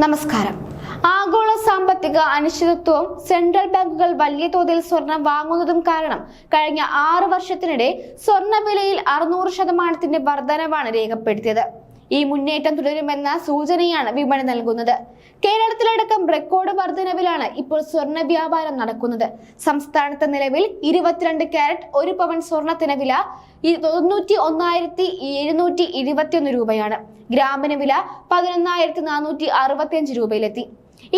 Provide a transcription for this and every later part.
നമസ്കാരം. ആഗോള സാമ്പത്തിക അനിശ്ചിതത്വവും സെൻട്രൽ ബാങ്കുകൾ വലിയ തോതിൽ സ്വർണം വാങ്ങുന്നതും കാരണം കഴിഞ്ഞ ആറ് വർഷത്തിനിടെ സ്വർണവിലയിൽ അറുന്നൂറ് ശതമാനത്തിന്റെ വർധനവാണ് രേഖപ്പെടുത്തിയത്. ഈ മുന്നേറ്റം തുടരുമെന്ന സൂചനയാണ് വിപണി നൽകുന്നത്. കേരളത്തിലടക്കം റെക്കോർഡ് വർധനവിലാണ് ഇപ്പോൾ സ്വർണ വ്യാപാരം നടക്കുന്നത്. സംസ്ഥാനത്ത് നിലവിൽ ഇരുപത്തിരണ്ട് ക്യാരറ്റ് ഒരു പവൻ സ്വർണത്തിന് വില തൊണ്ണൂറ്റി ഒന്നായിരത്തി എഴുന്നൂറ്റി ഇരുപത്തിയൊന്ന് രൂപയാണ്. ഗ്രാമിന് വില പതിനൊന്നായിരത്തി നാനൂറ്റി അറുപത്തിയഞ്ച് രൂപയിലെത്തി.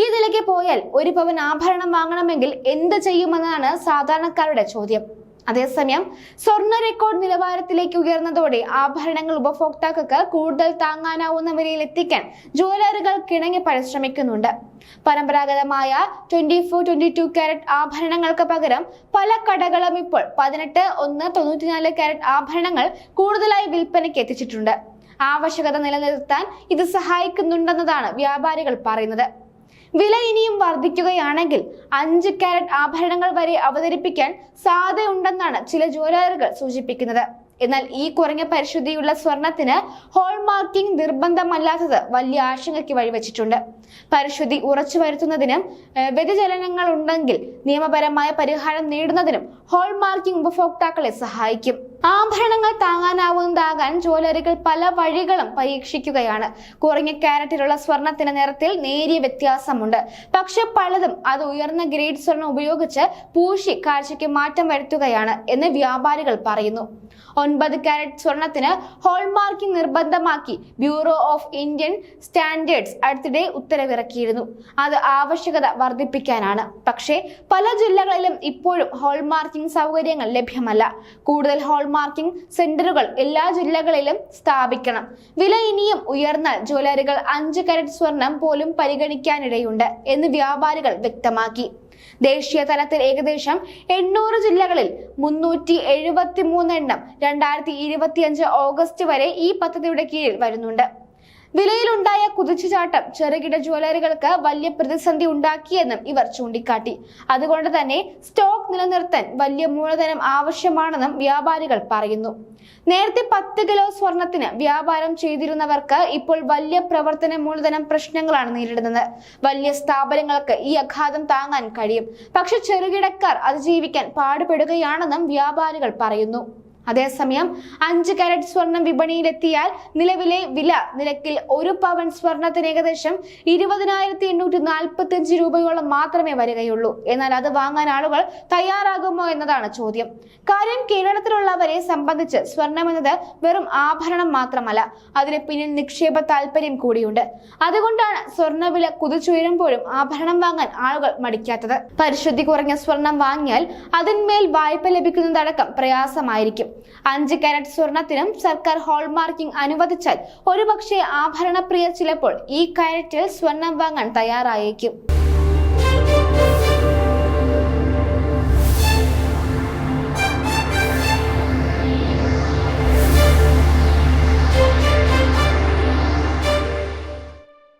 ഈ നിലയ്ക്ക് പോയാൽ ഒരു പവൻ ആഭരണം വാങ്ങണമെങ്കിൽ എന്ത് ചെയ്യുമെന്നാണ് സാധാരണക്കാരുടെ ചോദ്യം. അതേസമയം സ്വർണ റെക്കോർഡ് നിലവാരത്തിലേക്ക് ഉയർന്നതോടെ ആഭരണങ്ങൾ ഉപഭോക്താക്കൾക്ക് കൂടുതൽ താങ്ങാനാവുന്ന വിലയിൽ എത്തിക്കാൻ ജ്വല്ലറികൾ കിണങ്ങി പരിശ്രമിക്കുന്നുണ്ട്. പരമ്പരാഗതമായ twenty four twenty two carat ആഭരണങ്ങൾക്ക് പകരം പല കടകളും ഇപ്പോൾ പതിനെട്ട് ഒന്ന് തൊണ്ണൂറ്റിനാല് കാരറ്റ് ആഭരണങ്ങൾ കൂടുതലായി വിൽപ്പനയ്ക്ക് എത്തിച്ചിട്ടുണ്ട്. ആവശ്യകത നിലനിർത്താൻ ഇത് സഹായിക്കുന്നുണ്ടെന്നതാണ് വ്യാപാരികൾ പറയുന്നത്. വില ഇനിയും വർദ്ധിക്കുകയാണെങ്കിൽ അഞ്ച് കാരറ്റ് ആഭരണങ്ങൾ വരെ അവതരിപ്പിക്കാൻ സാധ്യതയുണ്ടെന്നാണ് ചില ജ്വല്ലറികൾ സൂചിപ്പിക്കുന്നത്. എന്നാൽ ഈ കുറഞ്ഞ പരിശുദ്ധിയുള്ള സ്വർണത്തിന് ഹോൾമാർക്കിംഗ് നിർബന്ധമല്ലാത്തത് വലിയ ആശങ്കയ്ക്ക് വഴിവെച്ചിട്ടുണ്ട്. പരിശുദ്ധി ഉറച്ചു വരുത്തുന്നതിനും വ്യതിചലനങ്ങൾ ഉണ്ടെങ്കിൽ നിയമപരമായ പരിഹാരം നേടുന്നതിനും ഹോൾമാർക്കിംഗ് ഉപഭോക്താക്കളെ സഹായിക്കും. ആഭരണങ്ങൾ താങ്ങാനാവുന്നതാകാൻ ജ്വല്ലറികൾ പല വഴികളും പരീക്ഷിക്കുകയാണ്. കുറഞ്ഞ കാരറ്റിലുള്ള സ്വർണത്തിന് നിറത്തിൽ നേരിയ വ്യത്യാസമുണ്ട്. പക്ഷെ പലതും അത് ഉയർന്ന ഗ്രേഡ് സ്വർണം ഉപയോഗിച്ച് പൂശി കാഴ്ചയ്ക്ക് മാറ്റം വരുത്തുകയാണ് എന്ന് വ്യാപാരികൾ പറയുന്നു. ഒൻപത് കാരറ്റ് സ്വർണത്തിന് ഹോൾമാർക്കിംഗ് നിർബന്ധമാക്കി ബ്യൂറോ ഓഫ് ഇന്ത്യൻ സ്റ്റാൻഡേർഡ്സ് അടുത്തിടെ ഉത്തരവിറക്കിയിരുന്നു. അത് ആവശ്യകത വർദ്ധിപ്പിക്കാനാണ്. പക്ഷേ പല ജില്ലകളിലും ഇപ്പോഴും ഹോൾമാർക്കിംഗ് സൗകര്യങ്ങൾ ലഭ്യമല്ല. കൂടുതൽ ഹോൾമാർക്കിംഗ് സെന്ററുകൾ എല്ലാ ജില്ലകളിലും സ്ഥാപിക്കണം. വില ഇനിയും ഉയർന്നാൽ ജ്വല്ലറികൾ അഞ്ച് കരറ്റ് സ്വർണം പോലും പരിഗണിക്കാനിടയുണ്ട് എന്ന് വ്യാപാരികൾ വ്യക്തമാക്കി. ദേശീയ തലത്തിൽ ഏകദേശം എണ്ണൂറ് ജില്ലകളിൽ മുന്നൂറ്റി എഴുപത്തി മൂന്ന് എണ്ണം രണ്ടായിരത്തി ഇരുപത്തിയഞ്ച് ഓഗസ്റ്റ് വരെ ഈ പദ്ധതിയുടെ കീഴിൽ വരുന്നുണ്ട്. വിലയിലുണ്ടായ കുതിച്ചുചാട്ടം ചെറുകിട ജ്വല്ലറികൾക്ക് വലിയ പ്രതിസന്ധി ഉണ്ടാക്കിയെന്നും ഇവർ ചൂണ്ടിക്കാട്ടി. അതുകൊണ്ട് തന്നെ സ്റ്റോക്ക് നിലനിർത്താൻ വലിയ മൂലധനം ആവശ്യമാണെന്നും വ്യാപാരികൾ പറയുന്നു. നേരത്തെ പത്ത് കിലോ സ്വർണത്തിന് വ്യാപാരം ചെയ്തിരുന്നവർക്ക് ഇപ്പോൾ വലിയ പ്രവർത്തന മൂലധനം പ്രശ്നങ്ങളാണ് നേരിടുന്നത്. വലിയ സ്ഥാപനങ്ങൾക്ക് ഈ അഘാതം താങ്ങാൻ കഴിയും. പക്ഷെ ചെറുകിടക്കാർ അതിജീവിക്കാൻ പാടുപെടുകയാണെന്നും വ്യാപാരികൾ പറയുന്നു. അതേസമയം അഞ്ച് കാരറ്റ് സ്വർണം വിപണിയിലെത്തിയാൽ നിലവിലെ വില നിരക്കിൽ ഒരു പവൻ സ്വർണത്തിന് ഏകദേശം ഇരുപതിനായിരത്തി എണ്ണൂറ്റി നാൽപ്പത്തി അഞ്ച് രൂപയോളം മാത്രമേ വരികയുള്ളൂ. എന്നാൽ അത് വാങ്ങാൻ ആളുകൾ തയ്യാറാകുമോ എന്നതാണ് ചോദ്യം. കാര്യം കേരളത്തിലുള്ളവരെ സംബന്ധിച്ച് സ്വർണം എന്നത് വെറും ആഭരണം മാത്രമല്ല അതിന് പിന്നിൽ നിക്ഷേപ താല്പര്യം കൂടിയുണ്ട്. അതുകൊണ്ടാണ് സ്വർണവില കുതിച്ചുയരുമ്പോഴും ആഭരണം വാങ്ങാൻ ആളുകൾ മടിക്കാത്തത്. പരിശുദ്ധി കുറഞ്ഞ സ്വർണം വാങ്ങിയാൽ അതിന്മേൽ വായ്പ ലഭിക്കുന്നതടക്കം പ്രയാസമായിരിക്കും. അഞ്ച് കാരറ്റ് സ്വർണത്തിനും സർക്കാർ ഹോൾമാർക്കിംഗ് അനുവദിച്ചാൽ ഒരുപക്ഷെ ആഭരണപ്രിയർ ചിലപ്പോൾ ഈ കാരറ്റിൽ സ്വർണം വാങ്ങാൻ തയ്യാറായേക്കും.